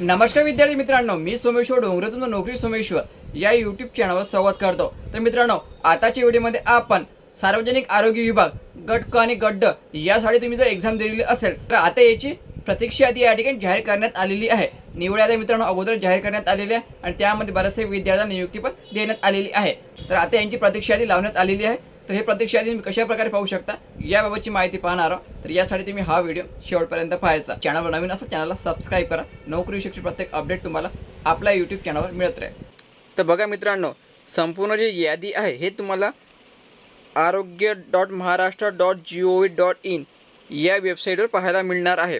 नमस्कार विद्यार्थी मित्रांनो मी सोमेश्वर डोंगरेतून नोकरी सोमेश्वर या यूट्यूब चॅनलवर संवाद करतो. तर मित्रांनो आताच्या व्हिडिओमध्ये आपण सार्वजनिक आरोग्य विभाग गट क आणि गड्ड यासाठी तुम्ही जर एक्झाम दिलेली असेल तर आता याची प्रतीक्षा यादी या ठिकाणी जाहीर करण्यात आलेली आहे. निवड यादी मित्रांनो अगोदर जाहीर करण्यात आलेली आहे आणि त्यामध्ये बऱ्याचशा विद्यार्थ्यांना नियुक्ती पण देण्यात आलेली आहे. तर आता यांची प्रतीक्षा यादी लावण्यात आलेली आहे. तर हे प्रत्यक्ष यादी तुम्ही कशा प्रकारे पाहू शकता? याबाबतची माहिती पाहणार आहोत. तर यासाठी तुम्ही हा व्हिडिओ शेवटपर्यंत पाहायचा. चॅनलवर नवीन असा चॅनलला सबस्क्राईब करा. नोकरी नोकरीविषयी प्रत्येक अपडेट तुम्हाला आपल्या यूट्यूब चॅनलवर मिळत राहील. तर बघा मित्रांनो संपूर्ण जी यादी आहे हे तुम्हाला Arogya dot Maharashtra dot G O V dot in या वेबसाईटवर पाहायला मिळणार आहे.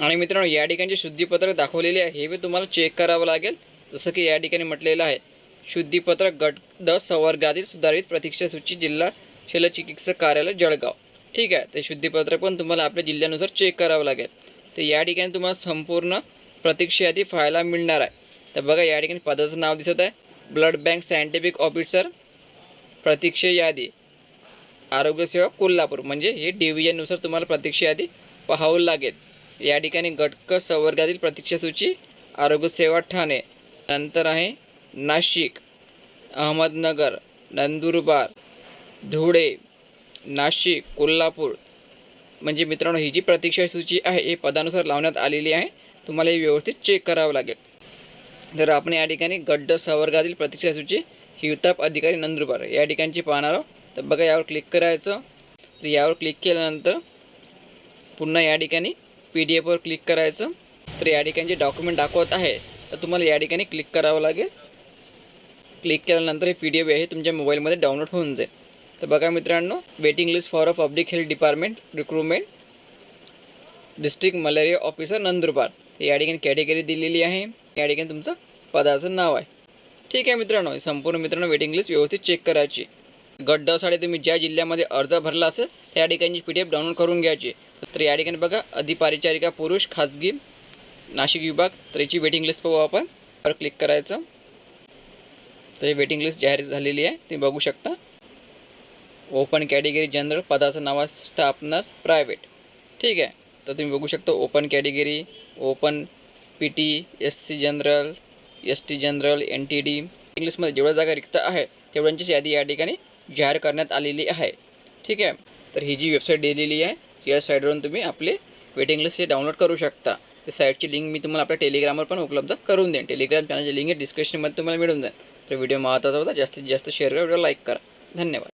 आणि मित्रांनो या ठिकाणचे शुद्धीपत्रक दाखवलेले आहे हे बी तुम्हाला चेक करावं लागेल. जसं की या ठिकाणी म्हटलेलं आहे शुद्धीपत्रक गट ड संवर्गातील सुधारित प्रतीक्षा सूची जिल्हा शल्यचिकित्सक कार्यालय जळगाव. ठीक आहे ते शुद्धीपत्रक पण तुम्हाला आपल्या जिल्ह्यानुसार चेक करावं लागेल. तर या ठिकाणी तुम्हाला संपूर्ण प्रतीक्षा यादी पाहायला मिळणार आहे. तर बघा या ठिकाणी पदाचं नाव दिसत आहे. ब्लड बँक सायंटिफिक ऑफिसर प्रतीक्षा यादी. आरोग्यसेवा कोल्हापूर. म्हणजे हे डिव्हिजननुसार तुम्हाला प्रतीक्षा यादी पाहावं लागेल. या ठिकाणी गटक संवर्गातील प्रतीक्षा सूची आरोग्यसेवा ठाणे. नंतर आहे नाशिक अहमदनगर नंदुरबार धुळे नाशिक कोल्हापूर. म्हणजे मित्रांनो ही जी प्रतीक्षा सूची आहे हे पदानुसार लावण्यात आलेली आहे. तुम्हाला ही व्यवस्थित चेक करावं लागेल. तर आपण या ठिकाणी गड्ड संवर्गातील प्रतीक्षा सूची हिवताप अधिकारी नंदुरबार या ठिकाणची पाहणार आहोत. तर बघा यावर क्लिक करायचं. तर यावर क्लिक केल्यानंतर पुन्हा या ठिकाणी पी डी एफवर क्लिक करायचं. तर या ठिकाणी जे डॉक्युमेंट दाखवत आहे. तर तुम्हाला या ठिकाणी क्लिक करावं लागेल. क्लिक केल्यानंतर हे पी डी एफ आहे तुमच्या मोबाईलमध्ये डाउनलोड होऊन जाईल. तर बघा मित्रांनो waiting list for a public health department recruitment district malaria officer Nandurbar. या ठिकाणी कॅटेगरी दिलेली आहे. या ठिकाणी तुमचं पदाचं नाव आहे. ठीक आहे मित्रांनो संपूर्ण मित्रांनो वेटिंग लिस्ट व्यवस्थित चेक करायची. गड्डासाठी तुम्ही ज्या जिल्ह्यामध्ये अर्ज भरला असेल त्या ठिकाणी पी डी एफ डाउनलोड करून घ्यायची. तर या ठिकाणी बघा अधिपारिचारिका पुरुष खाजगी नाशिक विभाग तर याची वेटिंग लिस्ट पाहू आपण. वर क्लिक करायचं. तर ही वेटिंग लिस्ट जाहीर झालेली आहे. तुम्ही बघू शकता. ओपन कॅटेगरी जनरल पदाचं नाव आहे स्टाफनर्स प्रायव्हेट ठीक आहे. तर तुम्ही बघू शकता open category open P T S C general S T general N T D इंग्लिशमध्ये जेवढ्या जागा रिक्त आहे तेवढ्यांचीच यादी या ठिकाणी जाहीर करण्यात आलेली आहे. ठीक आहे. तर ही जी वेबसाईट दिलेली आहे या साईटवरून तुम्ही आपले वेटिंग लिस्ट हे डाउनलोड करू शकता. त्या साईटची लिंक मी तुम्हाला आपल्या टेलिग्रामवर पण उपलब्ध करून देईन. टेलिग्राम चॅनलची लिंक डिस्क्रिप्शनमध्ये तुम्हाला मिळून जाईल. तर व्हिडिओ महत्त्वाचा होता जास्तीत जास्त शेअर करा व्हिडिओ लाईक करा. धन्यवाद.